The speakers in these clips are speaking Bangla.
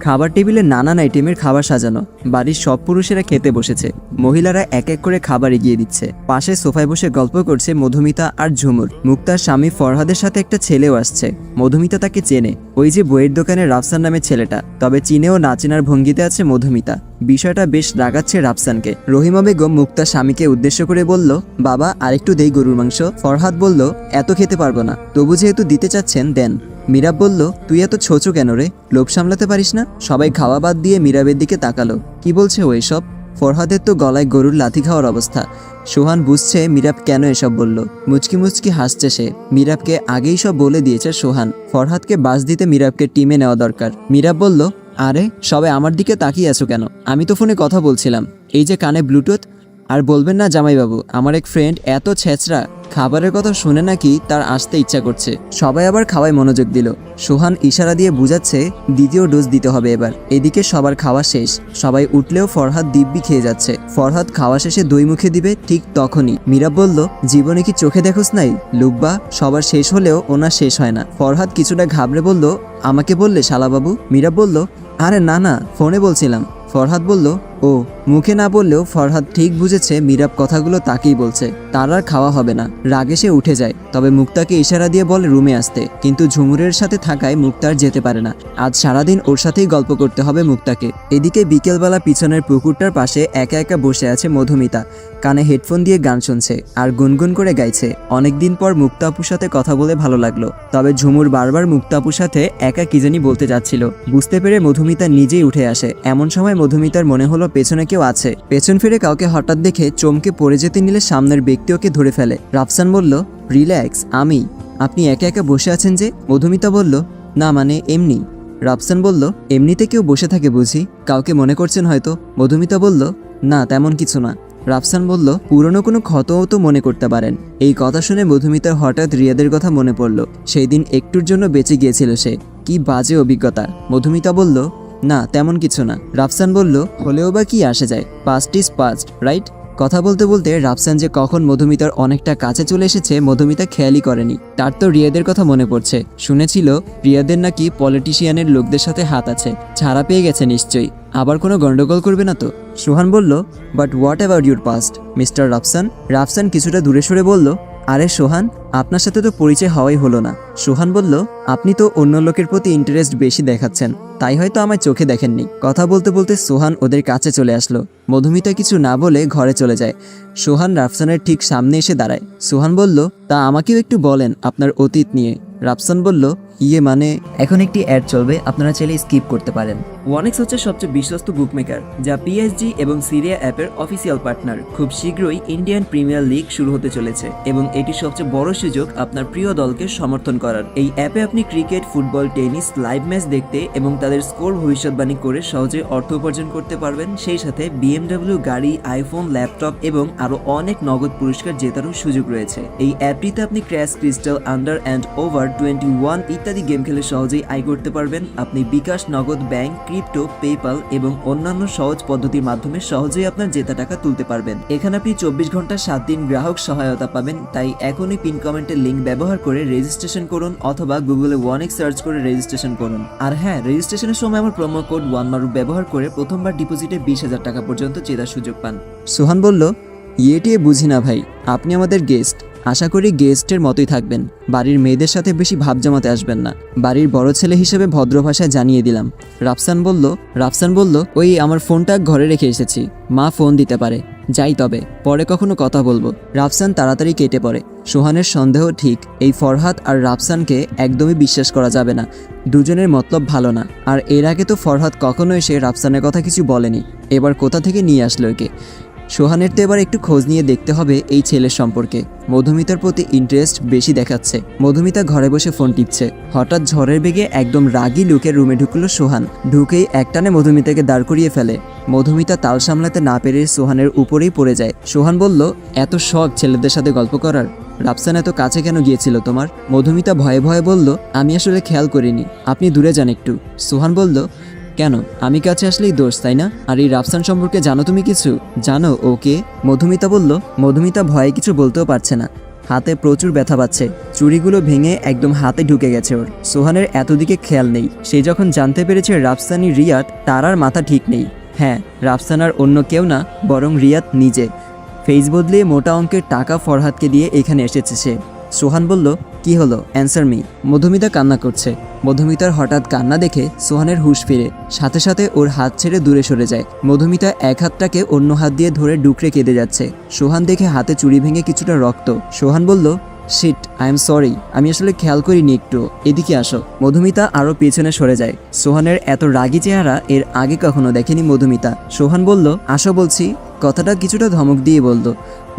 খাবার টেবিলে নানান আইটেমের খাবার সাজানো, বাড়ির সব পুরুষেরা খেতে বসেছে। মহিলারা এক এক করে খাবার এগিয়ে দিচ্ছে। পাশে সোফায় বসে গল্প করছে মধুমিতা আর ঝুমুর। মুক্তার স্বামী ফরহাদের সাথে একটা ছেলেও আসছে। মধুমিতা তাকে চেনে। ওই যে বইয়ের দোকানে রাফসান নামে ছেলেটা। তবে চিনেও না চেনার ভঙ্গিতে আছে মধুমিতা। বিষয়টা বেশ রাগাচ্ছে রাফসানকে। রহিমা বেগম মুক্তার স্বামীকে উদ্দেশ্য করে বলল, বাবা, আরেকটু দেই গরুর মাংস। ফরহাদ বলল, এত খেতে পারব না। তবু যেহেতু দিতে চাচ্ছেন, দেন। মীরাব বলল, তুই এত ছোচো কেন রে? লোভ সামলাতে পারিস না? সবাই খাওয়া বাদ দিয়ে মীরাবের দিকে তাকালো। কি বলছে ও এসব? ফরহাদের তো গলায় গরুর লাথি খাওয়ার অবস্থা। সোহান বুঝছে মীরাব কেন এসব বলল। মুচকি মুচকি হাসছে সে। মীরাবকে আগেই সব বলে দিয়েছে সোহান। ফরহাদকে বাস দিতে মীরাবকে টিমে নেওয়া দরকার। মীরাব বলল আরে, সবাই আমার দিকে তাকিয়ে আছো কেন? আমি তো ফোনে কথা বলছিলাম। এই যে কানে ব্লুটুথ? আর বলবেন না জামাইবাবু, আমার এক ফ্রেন্ড এত ছেঁচড়া, খাবারের কথা শুনে নাকি তার আসতে ইচ্ছা করছে। সবাই আবার খাওয়ায় মনোযোগ দিল। সোহান ইশারা দিয়ে বুঝাচ্ছে দ্বিতীয় ডোজ দিতে হবে এবার। এদিকে সবার খাওয়া শেষ। সবাই উঠলেও ফরহাদ দিব্যি খেয়ে যাচ্ছে। ফরহাদ খাওয়া শেষে দই মুখে দিবে ঠিক তখনই। মীরাব বলল, জীবনে কি চোখে দেখোস নাই? লুব্বা, সবার শেষ হলেও ওনার শেষ হয় না। ফরহাদ কিছুটা ঘাবড়ে বলল, আমাকে বললে শালাবাবু? মীরাব বলল আরে না না ফোনে বলছিলাম। ফরহাদ বলল ও, মুখে না বললেও ফরহাদ ঠিক বুঝেছে মীরাব কথাগুলো তাকেই বলছে। তার আর খাওয়া হবে না। রাগে সে উঠে যায়। তবে মুক্তাকে ইশারা দিয়ে বলে রুমে আসতে। কিন্তু ঝুমুরের সাথে থাকায় মুক্তার যেতে পারে না। আজ সারাদিন ওর সাথেই গল্প করতে হবে মুক্তাকে। এদিকে বিকেলবেলা পিছনের পুকুরটার পাশে একা একা বসে আছে মধুমিতা। কানে হেডফোন দিয়ে গান শুনছে আর গুনগুন করে গাইছে। অনেকদিন পর মুক্তাপুর সাথে কথা বলে ভালো লাগল। তবে ঝুমুর বারবার মুক্তাপুর সাথে একা কি জানি বলতে যাচ্ছিল। বুঝতে পেরে মধুমিতা নিজেই উঠে আসে। এমন সময় মধুমিতার মনে হলো পেছনে কেউ আছে। পেছন ফিরে কাউকে হঠাৎ দেখে চমকে পড়ে যেতে নিলে সামনের ব্যক্তি ওকে ধরে ফেলে। রাফসান বলল, রিল্যাক্স, আমি। আপনি একা একা বসে আছেন যে? মধুমিতা বলল, না মানে এমনি। রাফসান বলল, এমনিতে কেউ বসে থাকে বুঝি? কাউকে মনে করছেন হয়তো? মধুমিতা বলল, না, তেমন কিছু না। রাফসান বলল, পুরনো কোনো ক্ষতও তো মনে করতে পারেন। এই কথা শুনে মধুমিতার হঠাৎ রিয়াদের কথা মনে পড়ল। সেই দিন একটুর জন্য বেঁচে গিয়েছিল সে। কি বাজে অভিজ্ঞতা। মধুমিতা বলল না, তেমন কিছু না। রাফসান বলল, হলেও বা কি আসে যায়? পাস্ট ইজ পাস্ট রাইট কথা বলতে বলতে রাফসান যে কখন মধুমিতার অনেকটা কাছে চলে এসেছে, মধুমিতা খেয়ালই করেনি। তার তো রিয়াদের কথা মনে পড়ছে। শুনেছিল, রিয়াদের নাকি পলিটিশিয়ানের লোকদের সাথে হাত আছে। ছাড়া পেয়ে গেছে নিশ্চয়ই। আবার কোনো গন্ডগোল করবে না তো? সোহান বলল but what about your past mister Rafsan? Rafsan কিছুটা দূরে সরে বলল আরে সোহান, আপনার সাথে তো পরিচয় হওয়াই হলো না। সোহান বলল, আপনি তো অন্য লোকের প্রতি ইন্টারেস্ট বেশি দেখাচ্ছেন, তাই হয়তো আমায় চোখে দেখেননি। কথা বলতে বলতে সোহান ওদের কাছে চলে আসলো। মধুমিতা কিছু না বলে ঘরে চলে যায়। সোহান রাফসানের ঠিক সামনে এসে দাঁড়ায়। সোহান বলল, তা আমাকেও একটু বলেন আপনার অতীত নিয়ে। রাফসান বলল ইয়ে মানে? এখন একটি অ্যাড চলবে, আপনারা চাইলে স্কিপ করতে পারেন। ওয়ানেক্স হচ্ছে সবচেয়ে বিশ্বস্ত বুকমেকার যা পিএসজি এবং সিরিয়া অ্যাপের অফিসিয়াল পার্টনার খুব শীঘ্রই ইন্ডিয়ান প্রিমিয়ার লিগ শুরু হতে চলেছে এবং এটি সবচেয়ে বড় সুযোগ আপনার প্রিয় দলকে সমর্থন করার। এই অ্যাপে আপনি cricket football tennis live match দেখতে এবং তাদের স্কোর ভবিষ্যৎবাণী করে সহজে অর্থ উপার্জন করতে পারবেন। সেই সাথে বিএমডব্লিউ গাড়ি আইফোন ল্যাপটপ এবং আরও অনেক নগদ পুরস্কার জেতারও সুযোগ রয়েছে। এই অ্যাপটিতে আপনি crash crystal under and over twenty one ইত্যাদি গেম খেলে সহজেই আয় করতে পারবেন। আপনি বিকাশ, নগদ ব্যাংক, ক্রিপ্টো পেপাল এবং অন্যান্য সহজ পদ্ধতির মাধ্যমে সহজেই আপনার জেতা টাকা তুলতে পারবেন। এখানে আপনি চব্বিশ ঘণ্টা সাত দিন গ্রাহক সহায়তা পাবেন, তাই এখনই পিন কমেন্টের লিঙ্ক ব্যবহার করে রেজিস্ট্রেশন করুন অথবা গুগলে ওয়ানেক সার্চ করে রেজিস্ট্রেশন করুন। আর হ্যাঁ রেজিস্ট্রেশনের সময় আমার প্রোমো কোড ওয়ান মারু ব্যবহার করে প্রথমবার ডিপোজিটে বিশ হাজার টাকা পর্যন্ত জেতার সুযোগ পান। সোহান বলল ইয়েটিয়ে বুঝি না ভাই, আপনি আমাদের গেস্ট। আশা করি গেস্টের মতোই থাকবেন। বাড়ির মেয়েদের সাথে বেশি ভাব জমাতে আসবেন না। বাড়ির বড় ছেলে হিসেবে ভদ্র ভাষায় জানিয়ে দিলাম। রাফসান বলল রাফসান বলল, ওই আমার ফোনটা ঘরে রেখে এসেছি। মা ফোন দিতে পারে। যাই তবে, পরে কখনো কথা বলব। রাফসান তাড়াতাড়ি কেটে পড়ে। সোহানের সন্দেহ ঠিক, এই ফরহাদ আর রাফসানকে একদমই বিশ্বাস করা যাবে না। দুজনের মতলব ভালো না। আর এর আগে তো ফরহাদ কখনো এসে রাফসানের কথা কিছু বলেনি। এবার কোথা থেকে নিয়ে আসলো একে? সোহানের তো এবার একটু খোঁজ নিয়ে দেখতে হবে এই ছেলের সম্পর্কে। মধুমিতার প্রতি ইন্টারেস্ট বেশি দেখাচ্ছে। মধুমিতা ঘরে বসে ফোন টিপছে। হঠাৎ ঝড়ের বেগে একদম রাগী লুকের রুমে ঢুকলো সোহান। ঢুকেই একটানে মধুমিতাকে দাঁড় করিয়ে ফেলে। মধুমিতা তাল সামলাতে না পেরে সোহানের উপরেই পড়ে যায়। সোহান বলল, এত শখ ছেলেদের সাথে গল্প করার। রাফসান এত কাছে কেন গিয়েছিল তোমার? মধুমিতা ভয়ে ভয়ে বলল, আমি আসলে খেয়াল করিনি। আপনি দূরে যান একটু। সোহান বলল কেন? আমি কাছে আসলেই দোষ, তাই না? আর এই রাফসান সম্পর্কে জানো তুমি কিছু? জানো, ওকে? মধুমিতা বলল, মধুমিতা ভয়ে কিছু বলতেও পারছে না। হাতে প্রচুর ব্যথা পাচ্ছে। চুরিগুলো ভেঙে একদম হাতে ঢুকে গেছে ওর। সোহানের এতদিকে খেয়াল নেই। সে যখন জানতে পেরেছে রাফসানি রিয়াদ, তার আর মাথা ঠিক নেই। হ্যাঁ রাফসানার অন্য কেউ না, বরং রিয়াদ নিজে। ফেস বদলিয়ে মোটা অঙ্কের টাকা ফরহাদকে দিয়ে এখানে এসেছে সে। সোহান বলল, কি হলো? অ্যান্সার মি মধুমিতা কান্না করছে। মধুমিতার হঠাৎ কান্না দেখে সোহানের হুশ ফিরে। সাথে সাথে ওর হাত ছেড়ে দূরে সরে যায়। মধুমিতা এক হাতটাকে অন্য হাত দিয়ে ধরে ডুকরে কেঁদে যাচ্ছে। সোহান দেখে হাতে চুরি ভেঙে কিছুটা রক্ত। সোহান বলল শিট আই এম সরি আমি আসলে খেয়াল করিনি একটু। এদিকে আসো। মধুমিতা আরও পেছনে সরে যায়। সোহানের এত রাগী চেহারা এর আগে কখনো দেখেনি মধুমিতা। সোহান বলল, আসো বলছি। কথাটা কিছুটা ধমক দিয়ে বলল।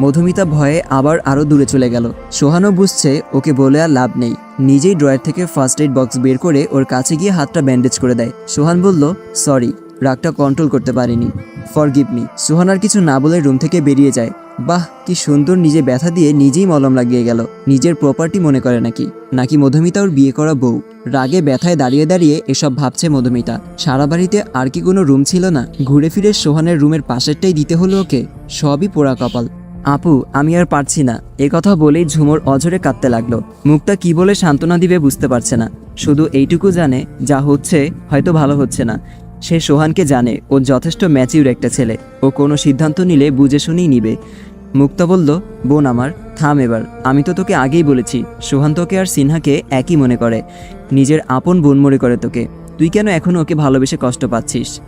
মধুমিতা ভয়ে আবার আরও দূরে চলে গেল। সোহানও বুঝছে, ওকে বলে আর লাভ নেই। নিজেই ড্রয়ার থেকে ফার্স্ট এড বক্স বের করে ওর কাছে গিয়ে হাতটা ব্যান্ডেজ করে দেয়। সোহান বলল সরি রাগটা কন্ট্রোল করতে পারিনি। ফর গিভ মি সোহান আর কিছু না বলে রুম থেকে বেরিয়ে যায়। বাহ, কি সুন্দর নিজে ব্যথা দিয়ে নিজেই মলম লাগিয়ে গেল। নিজের প্রপার্টি মনে করে নাকি? নাকি মধুমিতা ওর বিয়ে করা বউ? রাগে ব্যথায় দাঁড়িয়ে দাঁড়িয়ে এসব ভাবছে মধুমিতা। সারা বাড়িতে আর কি কোনো রুম ছিল না? ঘুরে ফিরে সোহানের রুমের পাশেরটাই দিতে হলো ওকে? সবই পোড়া কপাল। আপু, আমি আর পারছি না। এ কথা বলেই ঝুমুর অঝরে কাঁদতে লাগল। মুখটা কি বলে সান্ত্বনা দিবে বুঝতে পারছে না। শুধু এইটুকু জানে, যা হচ্ছে হয়তো ভালো হচ্ছে না। সে সোহানকে জানে ও যথেষ্ট ম্যাচিউর একটা ছেলে। ও কোনো সিদ্ধান্ত নিলে বুঝে শুনেই নিবে। মুক্তা বলল, বোন আমার, থাম এবার। আমি তো তোকে আগেই বলেছি, সোহান তোকে আর সিনহাকে একই মনে করে। নিজের আপন বোন মনে করে তোকে। তুই কেন এখনও ওকে ভালোবেসে কষ্ট পাচ্ছিস?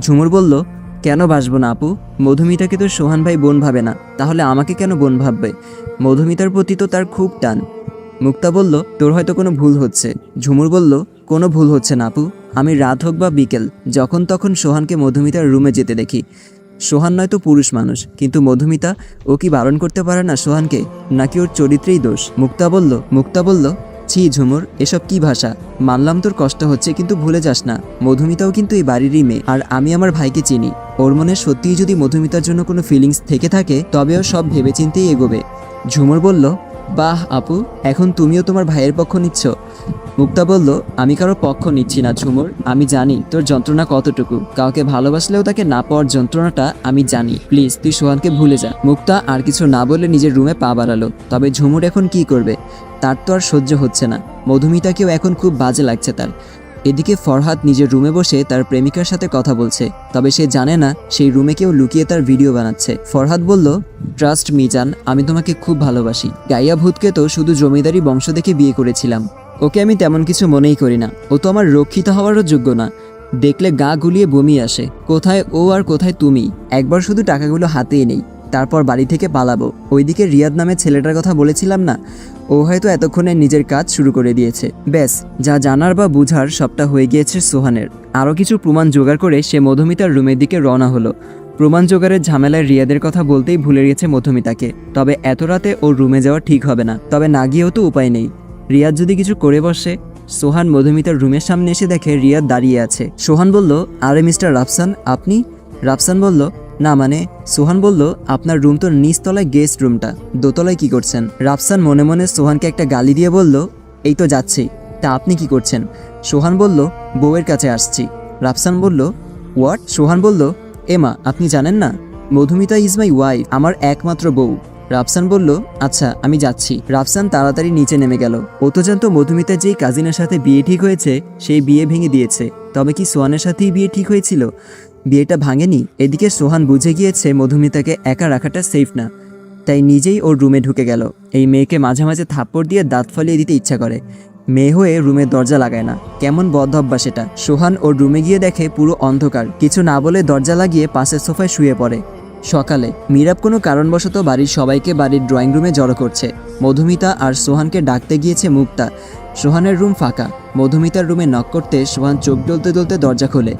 ঝুমুর বলল, কেন বাসবো না আপু? মধুমিতাকে তো সোহান ভাই বোন ভাবে না। তাহলে আমাকে কেন বোন ভাববে? মধুমিতার প্রতি তো তার খুব টান। মুক্তা বলল, তোর হয়তো কোনো ভুল হচ্ছে। ঝুমুর বলল, কোনো ভুল হচ্ছে না আপু। আমি রাত হোক বা বিকেল, যখন তখন সোহানকে মধুমিতার রুমে যেতে দেখি। সোহান নয়তো পুরুষ মানুষ, কিন্তু মধুমিতা, ও কি বারণ করতে পারে না সোহানকে? নাকি ওর চরিত্রেই দোষ? মুক্তা বলল মুক্তা বলল, ছি ঝুমুর, এসব কি ভাষা? মানলাম তোর কষ্ট হচ্ছে, কিন্তু ভুলে যাস না। মধুমিতাও কিন্তু এই বাড়িরই মেয়ে, আর আমি আমার ভাইকে চিনি। ওর মনে সত্যিই যদি মধুমিতার জন্য কোনো ফিলিংস থেকে থাকে তবেও সব ভেবেচিন্তেই এগোবে। ঝুমুর বলল, বাহ আপু, এখন তুমিও তোমার ভাইয়ের পক্ষ নিচ্ছ। মুক্তা বলল, আমি কারও পক্ষ নিচ্ছি না, ঝুমুর। আমি জানি তোর যন্ত্রণা কতটুকু। কাউকে ভালোবাসলেও তাকে না পাওয়ার যন্ত্রণাটা আমি জানি। প্লিজ, তুই সোহানকে ভুলে যা। মুক্তা আর কিছু না বলে নিজের রুমে পা বাড়ালো। তবে ঝুমুর এখন কি করবে? তার তো আর সহ্য হচ্ছে না। মধুমিতাকেও এখন খুব বাজে লাগছে তার। এদিকে ফরহাদ নিজের রুমে বসে তার প্রেমিকার সাথে কথা বলছে। তবে সে জানে না সেই রুমে কেউ লুকিয়ে তার ভিডিও বানাচ্ছে। ফরহাদ বলল, ট্রাস্ট মিজান আমি তোমাকে খুব ভালোবাসি। গাইয়া ভূতকে তো শুধু জমিদারি বংশ দেখে বিয়ে করেছিলাম। ওকে আমি তেমন কিছু মনেই করি না। ও তো আমার রক্ষিত হওয়ারও যোগ্য না। দেখলে গা গুলিয়ে বমি আসে। কোথায় ও আর কোথায় তুমি? একবার শুধু টাকাগুলো হাতেই নেই। তারপর বাড়ি থেকে পালাবো। ওইদিকে রিয়াদ নামে ছেলেটার কথা বলেছিলাম না? ও হয়তো এতক্ষণে নিজের কাজ শুরু করে দিয়েছে। ব্যাস, যা জানার বা বুঝার সবটা হয়ে গিয়েছে সোহানের। আরও কিছু প্রমাণ জোগাড় করে সে মধুমিতার রুমের দিকে রওনা হলো। প্রমাণ জোগাড়ের ঝামেলায় রিয়াদের কথা বলতেই ভুলে গেছে মধুমিতাকে। তবে এত রাতে ওর রুমে যাওয়া ঠিক হবে না। তবে না গিয়েও তো উপায় নেই। রিয়াদ যদি কিছু করে বসে, সোহান মধুমিতার রুমের সামনে এসে দেখে রিয়াদ দাঁড়িয়ে আছে। সোহান বলল, আরে মিস্টার রাফসান, আপনি? রাফসান বলল, না মানে। সোহান বলল, আপনার রুম তো নিচতলায় গেস্ট রুমটা, দোতলায় কি করছেন? রাফসান মনে মনে সোহানকে একটা গালি দিয়ে বলল, এই তো যাচ্ছি, তা আপনি কি করছেন? সোহান বলল, বউয়ের কাছে আসছি। রাফসান বলল হোয়াট সোহান বলল এমা আপনি জানেন না? মধুমিতা ইজ মাই ওয়াইফ, আমার একমাত্র বউ। রাফসান বলল আচ্ছা আমি যাচ্ছি। রাফসান তাড়াতাড়ি নিচে নেমে গেল। ও তো জানতো মধুমিতার যেই কাজিনের সাথে বিয়ে ঠিক হয়েছে, সেই বিয়ে ভেঙে দিয়েছে। তবে কি সোহানের সাথেই বিয়ে ঠিক হয়েছিল? বিয়েটা ভাঙেনি? এদিকে সোহান বুঝে গিয়েছে মধুমিতাকে একা রাখাটা সেফ না। তাই নিজেই ওর রুমে ঢুকে গেল। এই মেয়েকে মাঝে মাঝে থাপ্পড় দিয়ে দাঁত ফলিয়ে দিতে ইচ্ছা করে। মেয়ে হয়ে রুমের দরজা লাগায় না। কেমন বদ্ধ অভ্যাস এটা। সোহান ওর রুমে গিয়ে দেখে পুরো অন্ধকার। কিছু না বলে দরজা লাগিয়ে পাশের সোফায় শুয়ে পড়ে। সকালে, মিরাব কোনো কারণবশত বাড়ির সবাইকে বাড়ির ড্রয়িং রুমে জড়ো করছে। মধুমিতা আর সোহানকে ডাকতে গিয়েছে মুক্তা। সোহানের রুম ফাঁকা। মধুমিতার রুমে নক করতে সোহান চোখ ডলতে ডলতে দরজা খোলে।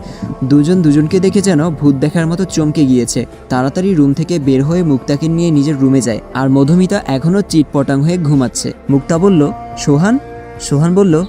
দুজন দুজনকে দেখে যেন ভূত দেখার মতো চমকে গিয়েছে। তাড়াতাড়ি রুম থেকে বের হয়ে মুক্তাকে নিয়ে নিজের রুমে যায়। আর মধুমিতা এখনও চিটপটাং হয়ে ঘুমাচ্ছে। মুক্তা বলল, সোহান? সোহান বলল,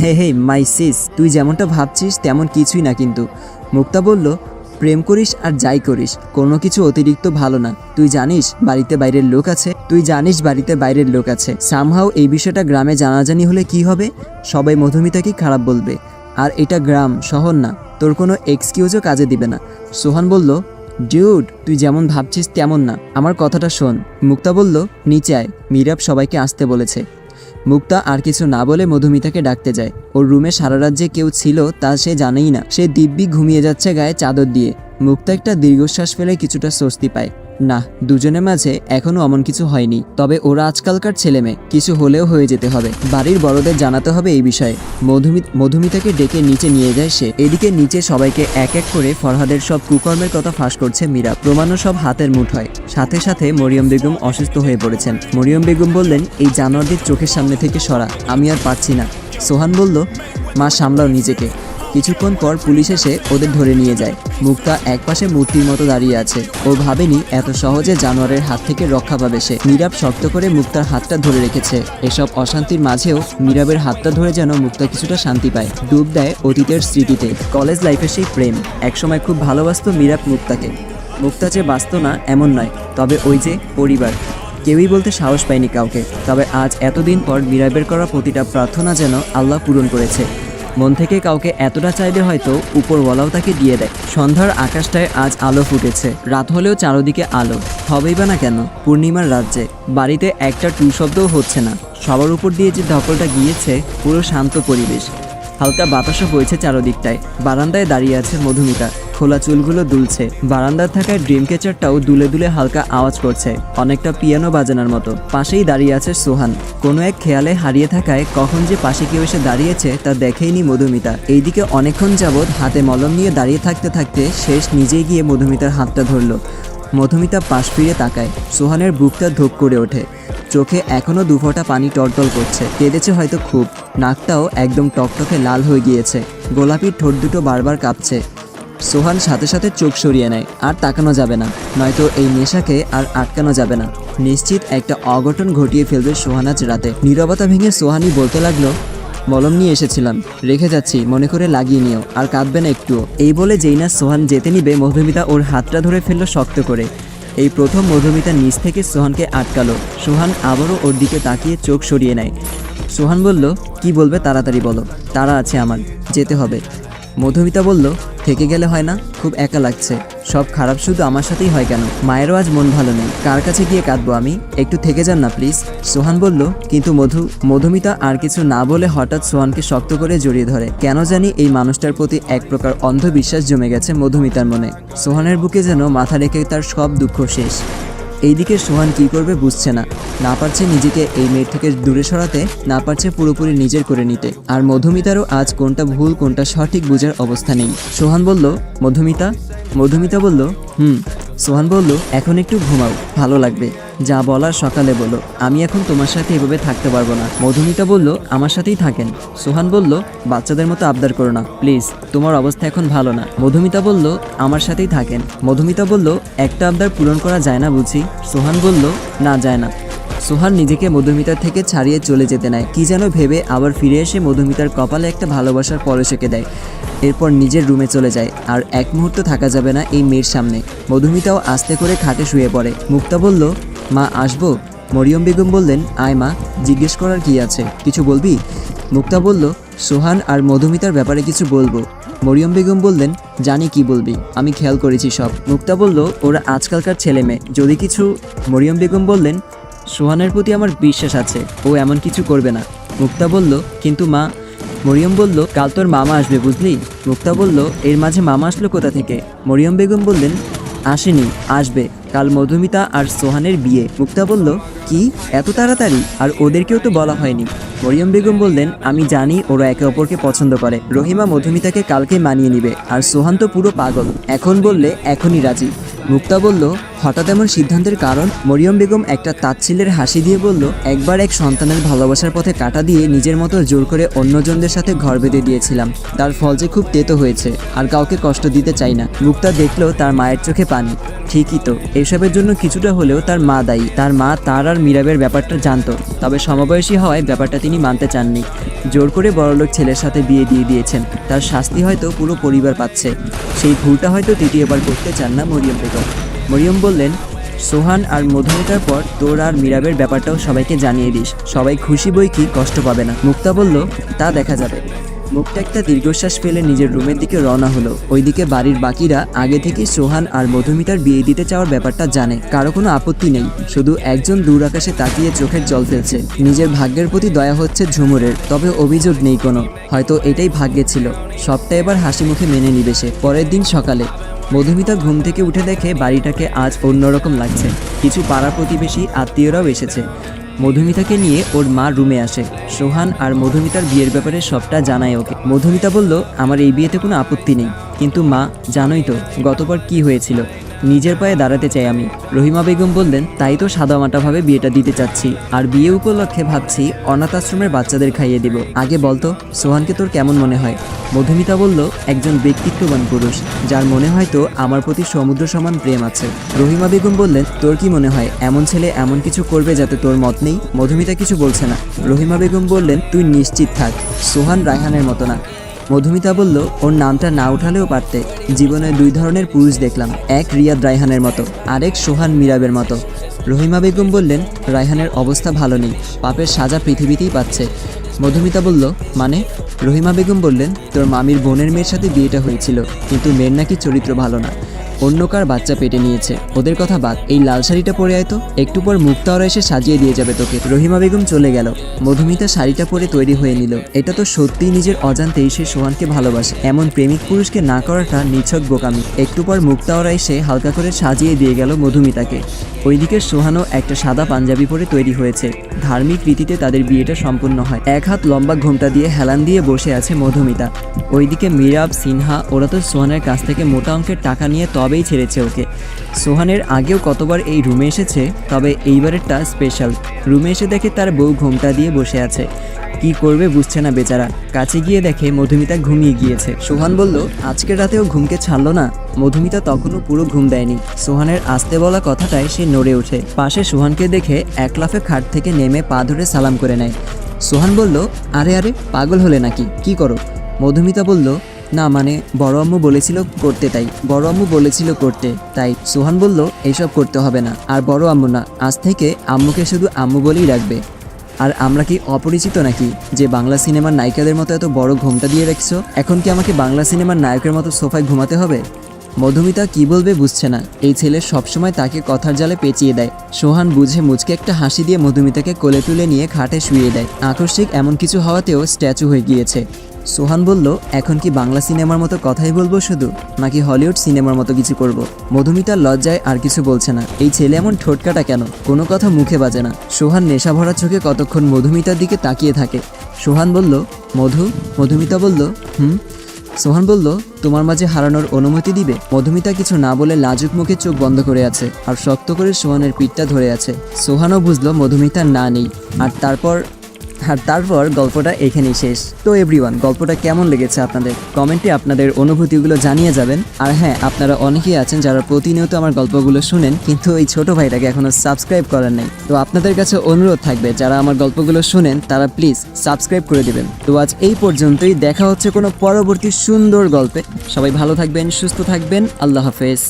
হে হে, মাই সিস, তুই যেমনটা ভাবছিস তেমন কিছুই না কিন্তু। মুক্তা বলল প্রেম করিস আর যাই করিস, কোনো কিছু অতিরিক্ত ভালো না। তুই জানিস বাড়িতে বাইরের লোক আছে? তুই জানিস বাড়িতে বাইরের লোক আছে। সামহাও এই বিষয়টা গ্রামে জানাজানি হলে কি হবে? সবাই মধুমিতাকে খারাপ বলবে। আর এটা গ্রাম, শহর না। তোর কোনো এক্সকিউজও কাজে দিবে না। সোহান বলল ডিউড তুই যেমন ভাবছিস তেমন না। আমার কথাটা শোন। মুক্তা বলল, নিচে আয়। মিরাব সবাইকে আসতে বলেছে। মুক্তা আর কিছু না বলে মধুমিতাকে ডাকতে যায়। ওর রুমে সারা রাত যে কেউ ছিল তা সে জানেই না। সে দিব্যি ঘুমিয়ে যাচ্ছে গায়ে চাদর দিয়ে। মুক্তা একটা দীর্ঘশ্বাস ফেলে কিছুটা স্বস্তি পায়। না, দুজনের মাঝে এখনও অমন কিছু হয়নি। তবে ওরা আজকালকার ছেলে মেয়ে, কিছু হলেও হয়ে যেতে হবে। বাড়ির বড়দের জানাতে হবে এই বিষয়ে। মধুমি, মধুমিতাকে ডেকে নিচে নিয়ে যায় সে। এদিকে নিচে সবাইকে এক এক করে ফরহাদের সব কুকর্মের কথা ফাঁস করছে মীরা। প্রমাণও সব হাতের মুঠোয় সাথে সাথে মরিয়ম বেগম অসুস্থ হয়ে পড়েছেন। মরিয়ম বেগম বললেন, এই জানোয়ারদের চোখের সামনে থেকে সরা। আমি আর পারছি না। সোহান বলল, মা, সামলাও নিজেকে। কিছুক্ষণ পর পুলিশ এসে ওদের ধরে নিয়ে যায়। মুক্তা একপাশে মূর্তির মতো দাঁড়িয়ে আছে। ও ভাবেনি এত সহজে জানোয়ারের হাত থেকে রক্ষা পাবে সে। নীরব শক্ত করে মুক্তার হাতটা ধরে রেখেছে। এসব অশান্তির মাঝেও নীরবের হাতটা ধরে যেন মুক্তা কিছুটা শান্তি পায়। ডুব দেয় অতীতের স্মৃতিতে। কলেজ লাইফে সেই প্রেম। একসময় খুব ভালোবাসতো মীরাব মুক্তাকে। মুক্তা যে বাঁচত না, এমন নয়। তবে ওই যে পরিবার। কেউই বলতে সাহস পায়নি কাউকে। তবে আজ এতদিন পর মীরাবের করা প্রতিটা প্রার্থনা যেন আল্লাহ পূরণ করেছে। মন থেকে কাউকে এতটা চাইলে হয়তো উপরওয়ালাও তাকে দিয়ে দেয়। সন্ধ্যার আকাশটায় আজ আলো ফুটেছে। রাত হলেও চারোদিকে আলো। হবেই বা না কেন? পূর্ণিমার রাজ্যে। বাড়িতে একটা টু শব্দও হচ্ছে না। সবার উপর দিয়ে যে ধকলটা গিয়েছে, পুরো শান্ত পরিবেশ। হালকা বাতাসও বইছে চারদিকটায়। বারান্দায় দাঁড়িয়ে আছে মধুমিতা। খোলা চুলগুলো দুলছে। বারান্দার থাকায় ড্রিম ক্যাচারটাও দুলে দুলে হালকা আওয়াজ করছে। অনেকটা পিয়ানো বাজানোর মতো। পাশেই দাঁড়িয়ে আছে সোহান। কোনো এক খেয়ালে হারিয়ে থাকায় কখন যে পাশে কেউ এসে দাঁড়িয়েছে তা দেখেইনি মধুমিতা। এইদিকে অনেকক্ষণ যাবৎ হাতে মলম নিয়ে দাঁড়িয়ে থাকতে থাকতে শেষ নিজেই গিয়ে মধুমিতার হাতটা ধরলো। মধুমিতা পাশ ফিরে তাকায়। সোহানের বুকটা ধোপ করে ওঠে। চোখে এখনও দুফোঁটা পানি টলটল করছে। কেঁদেছে হয়তো খুব। নাকটাও একদম টকটকে লাল হয়ে গিয়েছে। গোলাপি ঠোঁট দুটো বারবার কাঁপছে। সোহান সাথে সাথে চোখ সরিয়ে নেয়, আর তাকানো যাবে না। নয়তো এই নেশাকে আর আটকানো যাবে না। নিশ্চিত একটা অঘটন ঘটিয়ে ফেলবে সোহানাজ রাতে। নীরবতা ভেঙে সোহানি বলতে লাগল, মলম নিয়ে এসেছিলাম। রেখে যাচ্ছি, মনে করে লাগিয়ে নিও, আর কাঁদবে না একটুও। এই বলে যেই না সোহান যেতে নিবে, মধুমিতা ওর হাতটা ধরে ফেলল শক্ত করে। এই প্রথম মধুমিতা নিচ থেকে সোহানকে আটকালো। সোহান আবারও ওর দিকে তাকিয়ে চোখ সরিয়ে নেয়। সোহান বলল, কি বলবে তাড়াতাড়ি বলো। তারা আছে আমার। যেতে হবে। মধুমিতা বলল, থেকে গেলে হয় না, খুব একা লাগছে। সব খারাপ শুধু আমার সাথেই হয় কেন? মায়েরও আজ মন ভালো নেই। কার কাছে গিয়ে কাঁদবো আমি? একটু থেকে যান না, প্লিজ। সোহান বলল, কিন্তু মধু, মধুমিতা আর কিছু না বলে হঠাৎ সোহানকে শক্ত করে জড়িয়ে ধরে। কেন জানি এই মানুষটার প্রতি এক প্রকার অন্ধবিশ্বাস জমে গেছে মধুমিতার মনে। সোহানের বুকে যেন মাথা রেখে তার সব দুঃখ শেষ। এইদিকে সোহান কি করবে বুঝছে না। না পারছে নিজেকে এই মেয়ের থেকে দূরে সরাতে, না পারছে পুরোপুরি নিজের করে নিতে। আর মধুমিতারও আজ কোনটা ভুল, কোনটা সঠিক বোঝার অবস্থা নেই। সোহান বলল, মধুমিতা? মধুমিতা বলল, হুম। সোহান বলল, এখন একটু ঘুমাও, ভালো লাগবে। যা বলার সকালে বলো আমি এখন তোমার সাথে এভাবে থাকতে পারব না। মধুমিতা বলল, আমার সাথেই থাকেন। সোহান বলল, বাচ্চাদের মতো আবদার করো না, প্লিজ, তোমার অবস্থা এখন ভালো না। মধুমিতা বলল, আমার সাথেই থাকেন। মধুমিতা বলল, একটা আবদার পূরণ করা যায় না বুঝি? সোহান বলল, না, যায় না। সোহান নিজেকে মধুমিতার থেকে ছাড়িয়ে চলে যেতে নেয়। কি যেন ভেবে আবার ফিরে এসে মধুমিতার কপালে একটা ভালোবাসার পরশ এঁকে দেয়। এরপর নিজের রুমে চলে যায়, আর এক মুহূর্ত থাকা যাবে না এই মেয়ের সামনে। মধুমিতাও আস্তে করে খাটে শুয়ে পড়ে। মুক্তা বলল মা, আসব? মরিয়ম বেগম বললেন, আয় মা, জিজ্ঞেস করার কি আছে? কিছু বলবি? মুক্তা বলল, সোহান আর মধুমিতার ব্যাপারে কিছু বলব। মরিয়ম বেগম বললেন, জানি কি বলবি, আমি খেয়াল করেছি সব। মুক্তা বলল, ওরা আজকালকার ছেলে মেয়ে, যদি কিছু? মরিয়ম বেগম বললেন, সোহানের প্রতি আমার বিশ্বাস আছে, ও এমন কিছু করবে না। মুক্তা বলল, কিন্তু মা, মরিয়ম বলল, কাল তোর মামা আসবে, বুঝলি? মুক্তা বলল, এর মাঝে মামা আসলো কোথা থেকে? মরিয়ম বেগম বললেন আসেনি, আসবে। কাল মধুমিতা আর সোহানের বিয়ে। মুক্তা বলল, কি? এত তাড়াতাড়ি? আর ওদেরকেও তো বলা হয়নি। মরিয়ম বেগম বললেন, আমি জানি ওরা একে অপরকে পছন্দ করে। রহিমা মধুমিতাকে কালকে মানিয়ে নিবে। আর সোহান তো পুরো পাগল। এখন বললে এখনই রাজি। মুক্তা বলল, হঠাৎ এমন সিদ্ধান্তের কারণ? মরিয়ম বেগম একটা তাচ্ছিলের হাসি দিয়ে বলল, একবার এক সন্তানের ভালোবাসার পথে কাটা দিয়ে নিজের মতো জোর করে অন্যজনদের সাথে ঘর বেঁধে দিয়েছিলাম। তার ফল যে খুব তেতো হয়েছে, আর কাউকে কষ্ট দিতে চাই না। মুক্তা দেখল তার মায়ের চোখে পানি। ঠিকই তো। এসবের জন্য কিছুটা হলেও তার মা দায়ী। তার মা তার আর মীরাবের ব্যাপারটা জানতো। তবে সমবয়সী হওয়ায় ব্যাপারটা তিনি মানতে চাননি। জোর করে বড়লোক ছেলের সাথে বিয়ে দিয়ে দিয়েছেন। তার শাস্তি হয়তো পুরো পরিবার পাচ্ছে। সেই ভুলটা হয়তো তৃতীয়বার করতে চান না মরিয়ম বেগম। মরিয়ম বললেন, সোহান আর মধুমিতার পর তোর আর মীরাবের ব্যাপারটাও সবাইকে জানিয়ে দিস। সবাই খুশি বই কি কষ্ট পাবে না। মুক্তা বলল, তা দেখা যাবে। মুখটা একটা দীর্ঘশ্বাস ফেলে নিজের রুমের দিকে রওনা হলো। ওইদিকে বাড়ির বাকিরা আগে থেকেই সোহান আর মধুমিতার বিয়ে দিতে চাওয়ার ব্যাপারটা জানে। কারও কোনো আপত্তি নেই। শুধু একজন দূর আকাশে তাকিয়ে চোখের জল ফেলছে। নিজের ভাগ্যের প্রতি দয়া হচ্ছে ঝুমুরের, তবে অভিযোগ নেই কোনো। হয়তো এটাই ভাগ্যে ছিল। সবটা এবার হাসি মুখে মেনে নিবে সে। পরের দিন সকালে। মধুমিতা ঘুম থেকে উঠে দেখে বাড়িটাকে আজ অন্যরকম লাগছে। কিছু পাড়া প্রতিবেশী আত্মীয়রাও এসেছে। মধুমিতাকে নিয়ে ওর মা রুমে আসে। সোহান আর মধুমিতার বিয়ের ব্যাপারে সবটা জানায় ওকে। মধুমিতা বলল, আমার এই বিয়েতে কোনো আপত্তি নেই। কিন্তু মা, জানোই তো গতবার কি হয়েছিল। নিজের পায়ে দাঁড়াতে চাই আমি। রহিমা বেগম বললেন, তাই তো সাদা সাদামাটাভাবে বিয়েটা দিতে চাচ্ছি। আর বিয়ে উপলক্ষে ভাবছি অনাথ আশ্রমের বাচ্চাদের খাইয়ে দিব। আগে বলতো সোহানকে তোর কেমন মনে হয়? মধুমিতা বলল, একজন ব্যক্তিত্ববান পুরুষ, যার মনে হয়তো আমার প্রতি সমুদ্র সমান প্রেম আছে। রহিমা বেগম বললেন, তোর কি মনে হয়, এমন ছেলে এমন কিছু করবে যাতে তোর মত নেই? মধুমিতা কিছু বলছে না। রহিমা বেগম বললেন, তুই নিশ্চিত থাক, সোহান রায়হানের মতো না। মধুমিতা বলল, ওর নামটা না উঠালেও পারতে। জীবনে দুই ধরনের পুরুষ দেখলাম, এক রিয়াদ রায়হানের মতো, আরেক সোহান মিরাবের মতো। রহিমা বেগম বললেন, রায়হানের অবস্থা ভালো নেই, পাপের সাজা পৃথিবীতেই পাচ্ছে। মধুমিতা বলল মানে? রহিমা বেগম বললেন, তোর মামির বোনের মেয়ের সাথে বিয়েটা হয়েছিল, কিন্তু মেয়ের নাকি চরিত্র ভালো না। অন্য কার বাচ্চা পেটে নিয়েছে? ওদের কথা বাদ, এই লাল শাড়িটা পরে আয় তো। একটু পর মুক্তাওরা এসে সাজিয়ে দিয়ে যাবে তোকে। রহিমা বেগম চলে গেল। মধুমিতা শাড়িটা পরে তৈরি হয়ে নিল। এটা তো সত্যিই নিজের অজান্তেই সে সোহানকে ভালোবাসে। এমন প্রেমিক পুরুষকে না করাটা নিছক বোকামি। একটু পর মুক্তাওরা এসে হালকা করে সাজিয়ে দিয়ে গেল মধুমিতাকে। ওইদিকে সোহানও একটা সাদা পাঞ্জাবি পরে তৈরি হয়েছে। ধার্মিক রীতিতে তাদের বিয়েটা সম্পূর্ণ হয়। এক হাত লম্বা ঘোমটা দিয়ে হেলান দিয়ে বসে আছে মধুমিতা। ওইদিকে মিরাব, সিনহা, ওরা তো সোহানের কাছ থেকে মোটা অঙ্কের টাকা নিয়ে তবেই ছেড়েছে ওকে। সোহানের আগেও কতবার এই রুমে এসেছে, তবে এইবারেরটা স্পেশাল। রুমে এসে দেখে তার বউ ঘোমটা দিয়ে বসে আছে। কি করবে বুঝছে না বেচারা। কাছে গিয়ে দেখে মধুমিতা ঘুমিয়ে গিয়েছে। সোহান বলল, আজকের রাতেও ঘুমকে ছাড়লো না? মধুমিতা তখনও পুরো ঘুম দেয়নি। সোহানের আসতে বলা কথাটায় সে নড়ে ওঠে। পাশে সোহানকে দেখে এক লাফে খাট থেকে নেমে পা ধরে সালাম করে নেয়। সোহান বলল, আরে আরে, পাগল হলে নাকি? কি করো? মধুমিতা বলল, না মানে বড় আম্মু বলেছিল করতে তাই, বড় আম্মু বলেছিল করতে তাই। সোহান বলল এসব করতে হবে না, আর বড় আম্মু না, আজ থেকে আম্মুকে শুধু আম্মু বলেই রাখবে। আর আমরা কি অপরিচিত নাকি? যে বাংলা সিনেমার নায়িকাদের মতো এত বড় ঘোমটা দিয়ে রাখছো, এখন কি আমাকে বাংলা সিনেমার নায়কের মতো সোফায় ঘুমাতে হবে? মধুমিতা কি বলবে বুঝছে না। এই ছেলে সবসময় তাকে কথার জালে পেঁচিয়ে দেয়। সোহান বুঝে মুচকে একটা হাসি দিয়ে মধুমিতাকে কোলে তুলে নিয়ে খাটে শুয়ে দেয়। আকস্মিক এমন কিছু হওয়াতেও স্ট্যাচু হয়ে গিয়েছে। সোহান বলল, এখন কি বাংলা সিনেমার মতো কথাই বলব শুধু, নাকি হলিউড সিনেমার মতো কিছু করব? মধুমিতার লজ্জায় আর কিছু বলছে না। এই ছেলে এমন ঠোটকাটা কেন? কোনো কথা মুখে বাজে না। সোহান নেশা ভরা চোখে কতক্ষণ মধুমিতার দিকে তাকিয়ে থাকে। সোহান বলল, মধু? মধুমিতা বলল, হুম। সোহান বলল, তোমার মাঝে হারানোর অনুমতি দিবে? মধুমিতা কিছু না বলে লাজুক মুখে চোখ বন্ধ করে আছে আর শক্ত করে সোহানের পিঠটা ধরে আছে। সোহানও বুঝলো মধুমিতা না নেই। আর তারপর আর তারপর গল্পটা এখানেই শেষ। তো এভরিওয়ান গল্পটা কেমন লেগেছে আপনাদের? কমেন্টে আপনাদের অনুভূতিগুলো জানিয়ে যাবেন। আর হ্যাঁ আপনারা অনেকেই আছেন যারা প্রতিনিয়ত আমার গল্পগুলো শুনেন, কিন্তু এই ছোট ভাইটাকে এখনও সাবস্ক্রাইব করেন নেই। তো আপনাদের কাছে অনুরোধ থাকবে, যারা আমার গল্পগুলো শুনেন, তারা প্লিজ সাবস্ক্রাইব করে দিবেন। তো আজ এই পর্যন্তই, দেখা হচ্ছে কোনো পরবর্তী সুন্দর গল্পে। সবাই ভালো থাকবেন, সুস্থ থাকবেন, আল্লাহ হাফেজ।